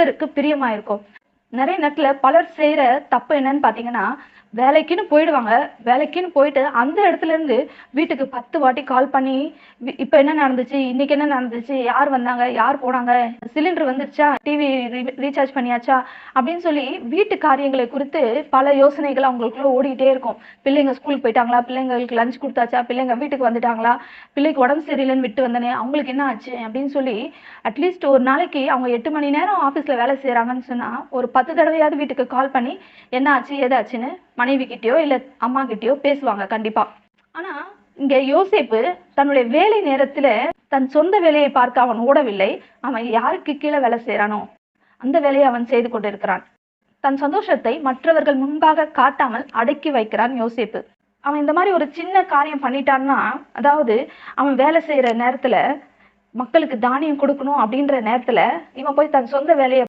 கர்த்தருக்கு பிரியமா இருக்கும் நிறைய நேரத்துல பலர் செய்யற தப்பு என்னன்னு பாத்தீங்கன்னா வேலைக்குன்னு போயிடுவாங்க. வேலைக்குன்னு போயிட்டு அந்த இடத்துல இருந்து வீட்டுக்கு பத்து வாட்டி கால் பண்ணி இப்போ இப்ப என்ன நடந்துச்சு? இன்னைக்கு என்ன நடந்துச்சு? யார் வந்தாங்க? யார் போனாங்க? சிலிண்டர் வந்துருச்சா? டிவி ரீசார்ஜ் பண்ணியாச்சா? அப்படின்னு சொல்லி வீட்டு காரியங்களை குறித்து பல யோசனைகள் அவங்களுக்குள்ள ஓடிக்கிட்டே இருக்கும். பிள்ளைங்க ஸ்கூலுக்கு போயிட்டாங்களா? பிள்ளைங்களுக்கு லஞ்ச் கொடுத்தாச்சா? பிள்ளைங்க வீட்டுக்கு வந்துட்டாங்களா? பிள்ளைக்கு உடம்பு சரியில்லைன்னு விட்டு வந்தனே அவங்களுக்கு என்ன ஆச்சு? அப்படின்னு சொல்லி அட்லீஸ்ட் ஒரு நாளைக்கு அவங்க எட்டு மணி நேரம் ஆஃபீஸில் வேலை செய்கிறாங்கன்னு சொன்னால் ஒரு பத்து தடவையாவது வீட்டுக்கு கால் பண்ணி என்ன ஆச்சு? ஏதாச்சுன்னு மனைவி கிட்டயோ இல்லை அம்மா கிட்டயோ பேசுவாங்க கண்டிப்பா. ஆனா இங்க யோசேப்பு தன்னுடைய வேலை நேரத்துல தன் சொந்த வேலையை பார்க்க அவன் ஓடவில்லை. அவன் யாருக்கு கீழே வேலை செய்யறானோ அந்த வேலையை அவன் செய்து கொண்டிருக்கிறான். தன் சந்தோஷத்தை மற்றவர்கள் முன்பாக காட்டாமல் அடக்கி வைக்கிறான் யோசேப்பு. அவன் இந்த மாதிரி ஒரு சின்ன காரியம் பண்ணிட்டான்னா அதாவது அவன் வேலை செய்யற நேரத்துல மக்களுக்கு தானியம் கொடுக்கணும் அப்படின்ற நேரத்துல இவன் போய் தன் சொந்த வேலையை